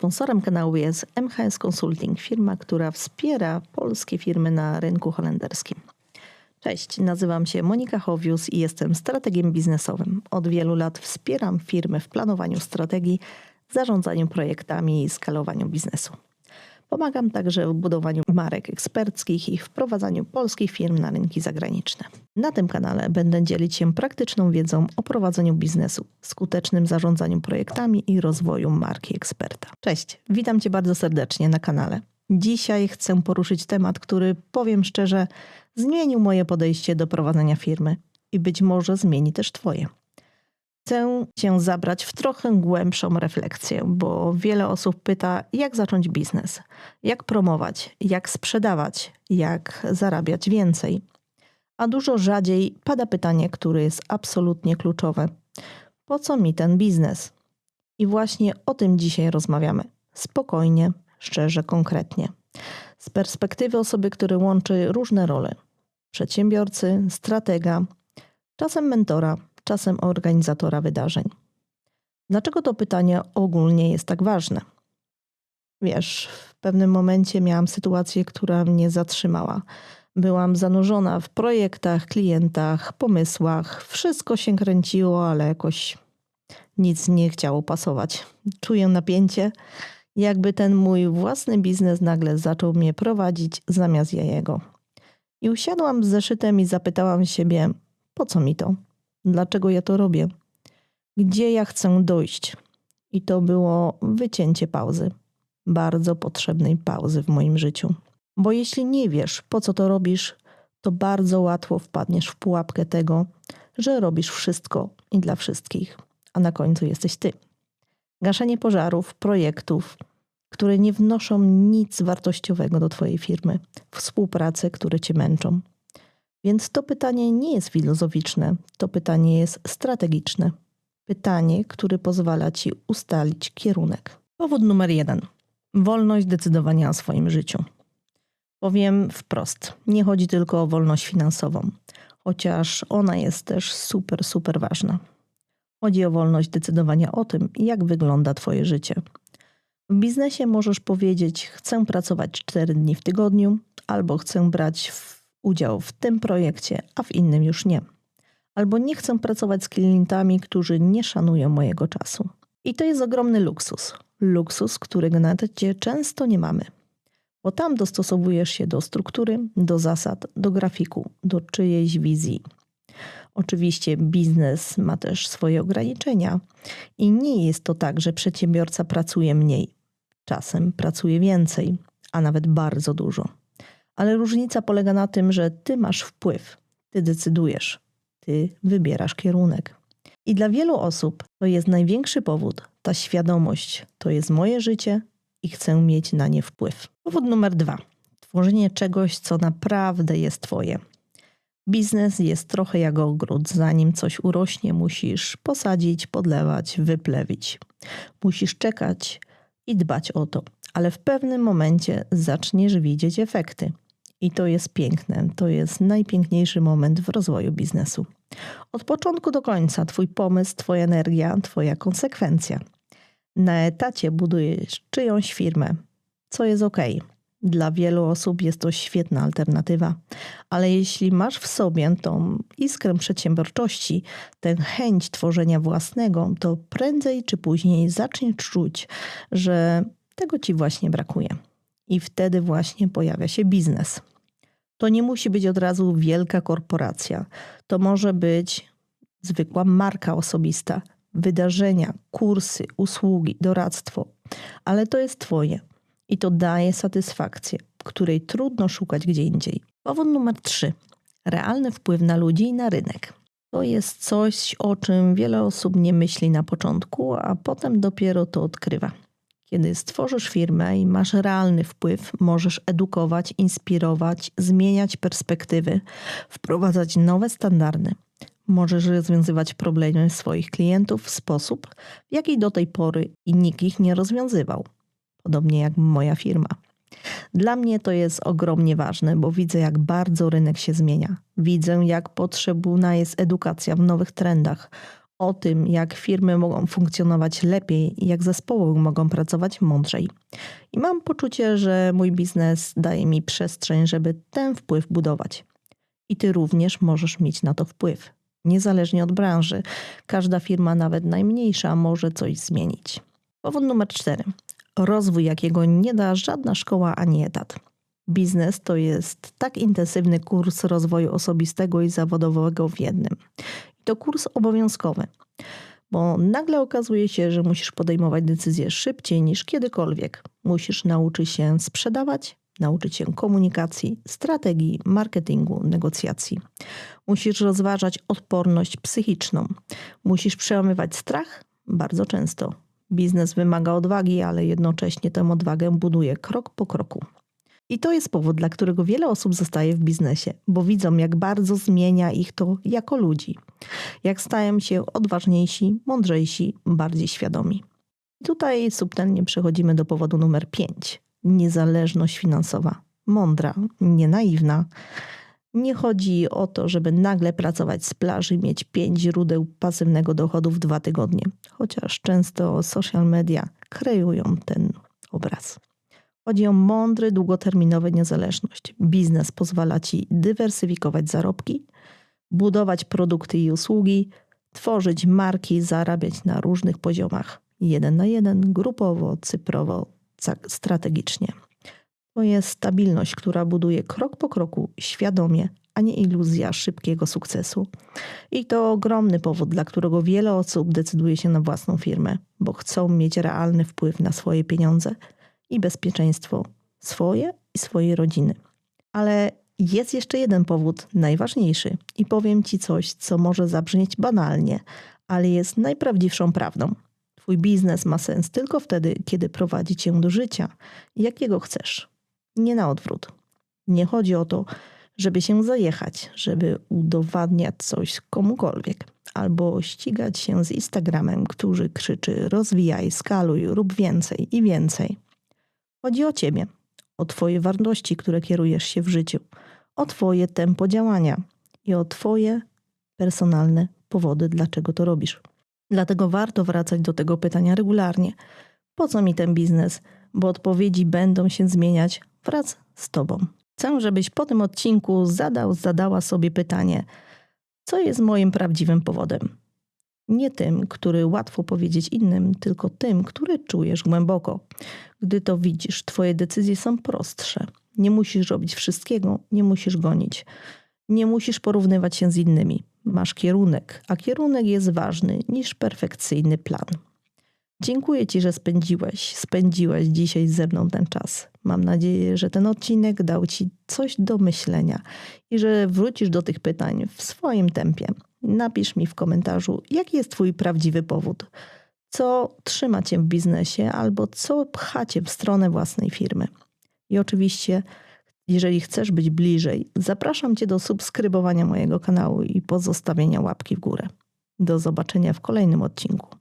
Sponsorem kanału jest MHS Consulting, firma, która wspiera polskie firmy na rynku holenderskim. Cześć, nazywam się Monika Howius i jestem strategiem biznesowym. Od wielu lat wspieram firmy w planowaniu strategii, zarządzaniu projektami i skalowaniu biznesu. Pomagam także w budowaniu marek eksperckich i wprowadzaniu polskich firm na rynki zagraniczne. Na tym kanale będę dzielić się praktyczną wiedzą o prowadzeniu biznesu, skutecznym zarządzaniu projektami i rozwoju marki eksperta. Cześć, witam Cię bardzo serdecznie na kanale. Dzisiaj chcę poruszyć temat, który powiem szczerze, zmienił moje podejście do prowadzenia firmy i być może zmieni też Twoje chcę Cię zabrać w trochę głębszą refleksję, bo wiele osób pyta, jak zacząć biznes, jak promować, jak sprzedawać, jak zarabiać więcej. A dużo rzadziej pada pytanie, które jest absolutnie kluczowe: po co mi ten biznes? I właśnie o tym dzisiaj rozmawiamy. Spokojnie, szczerze, konkretnie. Z perspektywy osoby, która łączy różne role: przedsiębiorcy, stratega, czasem mentora, czasem organizatora wydarzeń. Dlaczego to pytanie ogólnie jest tak ważne? Wiesz, w pewnym momencie miałam sytuację, która mnie zatrzymała. Byłam zanurzona w projektach, klientach, pomysłach. Wszystko się kręciło, ale jakoś nic nie chciało pasować. Czuję napięcie, jakby ten mój własny biznes nagle zaczął mnie prowadzić zamiast ja jego. I usiadłam z zeszytem i zapytałam siebie, po co mi to? Dlaczego ja to robię, gdzie ja chcę dojść. I to było wycięcie pauzy, bardzo potrzebnej pauzy w moim życiu. Bo jeśli nie wiesz, po co to robisz, to bardzo łatwo wpadniesz w pułapkę tego, że robisz wszystko i dla wszystkich, a na końcu jesteś ty. Gaszenie pożarów, projektów, które nie wnoszą nic wartościowego do Twojej firmy, współprace, które Cię męczą. Więc to pytanie nie jest filozoficzne, to pytanie jest strategiczne. Pytanie, które pozwala ci ustalić kierunek. Powód numer jeden: wolność decydowania o swoim życiu. Powiem wprost, nie chodzi tylko o wolność finansową, chociaż ona jest też super, super ważna. Chodzi o wolność decydowania o tym, jak wygląda Twoje życie. W biznesie możesz powiedzieć: Chcę pracować 4 dni w tygodniu, albo chcę brać w udział w tym projekcie, a w innym już nie. Albo nie chcę pracować z klientami, którzy nie szanują mojego czasu. I to jest ogromny luksus. Luksus, którego na ecie często nie mamy. Bo tam dostosowujesz się do struktury, do zasad, do grafiku, do czyjejś wizji. Oczywiście biznes ma też swoje ograniczenia i nie jest to tak, że przedsiębiorca pracuje mniej. Czasem pracuje więcej, a nawet bardzo dużo ale różnica polega na tym, że ty masz wpływ, ty decydujesz, ty wybierasz kierunek. I dla wielu osób to jest największy powód, ta świadomość to jest moje życie i chcę mieć na nie wpływ. Powód numer dwa. Tworzenie czegoś, co naprawdę jest Twoje. Biznes jest trochę jak ogród. Zanim coś urośnie, musisz posadzić, podlewać, wyplewić. Musisz czekać i dbać o to, ale w pewnym momencie zaczniesz widzieć efekty. I to jest piękne. To jest najpiękniejszy moment w rozwoju biznesu. Od początku do końca Twój pomysł, Twoja energia, Twoja konsekwencja. Na etacie budujesz czyjąś firmę, co jest ok. Dla wielu osób jest to świetna alternatywa, ale jeśli masz w sobie tą iskrę przedsiębiorczości, tę chęć tworzenia własnego, to prędzej czy później zaczniesz czuć, że tego ci właśnie brakuje. I wtedy właśnie pojawia się biznes. To nie musi być od razu wielka korporacja. To może być zwykła marka osobista, wydarzenia, kursy, usługi, doradztwo, ale to jest Twoje i to daje satysfakcję, której trudno szukać gdzie indziej. Powód numer trzy. Realny wpływ na ludzi i na rynek. To jest coś, o czym wiele osób nie myśli na początku, a potem dopiero to odkrywa. Kiedy stworzysz firmę i masz realny wpływ, możesz edukować, inspirować, zmieniać perspektywy, wprowadzać nowe standardy. Możesz rozwiązywać problemy swoich klientów w sposób, w jaki do tej pory nikt ich nie rozwiązywał. Podobnie jak moja firma. Dla mnie to jest ogromnie ważne, bo widzę, jak bardzo rynek się zmienia. Widzę, jak potrzebna jest edukacja w nowych trendach, o tym, jak firmy mogą funkcjonować lepiej i jak zespoły mogą pracować mądrzej. I mam poczucie, że mój biznes daje mi przestrzeń, żeby ten wpływ budować. I ty również możesz mieć na to wpływ. Niezależnie od branży, każda firma, nawet najmniejsza, może coś zmienić. Powód numer cztery. Rozwój, jakiego nie da żadna szkoła ani etat. Biznes to jest tak intensywny kurs rozwoju osobistego i zawodowego w jednym. To kurs obowiązkowy, bo nagle okazuje się, że musisz podejmować decyzje szybciej niż kiedykolwiek. Musisz nauczyć się sprzedawać, nauczyć się komunikacji, strategii, marketingu, negocjacji. Musisz rozważać odporność psychiczną. Musisz przełamywać strach bardzo często. Biznes wymaga odwagi, ale jednocześnie tę odwagę buduje krok po kroku. I to jest powód, dla którego wiele osób zostaje w biznesie, bo widzą, jak bardzo zmienia ich to jako ludzi. Jak stają się odważniejsi, mądrzejsi, bardziej świadomi. Tutaj subtelnie przechodzimy do powodu numer 5. Niezależność finansowa. Mądra, nie naiwna. Nie chodzi o to, żeby nagle pracować z plaży i mieć pięć źródeł pasywnego dochodu w dwa tygodnie, chociaż często social media kreują ten obraz. Chodzi o mądry, długoterminowy niezależność. Biznes pozwala ci dywersyfikować zarobki, budować produkty i usługi, tworzyć marki, zarabiać na różnych poziomach jeden na jeden, grupowo, cyfrowo, strategicznie. To jest stabilność, która buduje krok po kroku świadomie, a nie iluzja szybkiego sukcesu. I to ogromny powód, dla którego wiele osób decyduje się na własną firmę, bo chcą mieć realny wpływ na swoje pieniądze i bezpieczeństwo swoje i swojej rodziny. Ale jest jeszcze jeden powód, najważniejszy, i powiem Ci coś, co może zabrzmieć banalnie, ale jest najprawdziwszą prawdą. Twój biznes ma sens tylko wtedy, kiedy prowadzi cię do życia, jakiego chcesz. Nie na odwrót. Nie chodzi o to, żeby się zajechać, żeby udowadniać coś komukolwiek, albo ścigać się z Instagramem, który krzyczy rozwijaj, skaluj, rób więcej i więcej. Chodzi o ciebie, o twoje wartości, które kierujesz się w życiu, o twoje tempo działania i o twoje personalne powody, dlaczego to robisz. Dlatego warto wracać do tego pytania regularnie. Po co mi ten biznes? Bo odpowiedzi będą się zmieniać wraz z Tobą. Chcę, żebyś po tym odcinku zadał, zadała sobie pytanie, co jest moim prawdziwym powodem? Nie tym, który łatwo powiedzieć innym, tylko tym, który czujesz głęboko. Gdy to widzisz, Twoje decyzje są prostsze. Nie musisz robić wszystkiego, nie musisz gonić. Nie musisz porównywać się z innymi. Masz kierunek, a kierunek jest ważny niż perfekcyjny plan. Dziękuję Ci, że spędziłeś, spędziłeś dzisiaj ze mną ten czas. Mam nadzieję, że ten odcinek dał Ci coś do myślenia i że wrócisz do tych pytań w swoim tempie. Napisz mi w komentarzu, jaki jest Twój prawdziwy powód, co trzyma Cię w biznesie albo co pcha Cię w stronę własnej firmy. I oczywiście jeżeli chcesz być bliżej, zapraszam Cię do subskrybowania mojego kanału i pozostawienia łapki w górę. Do zobaczenia w kolejnym odcinku.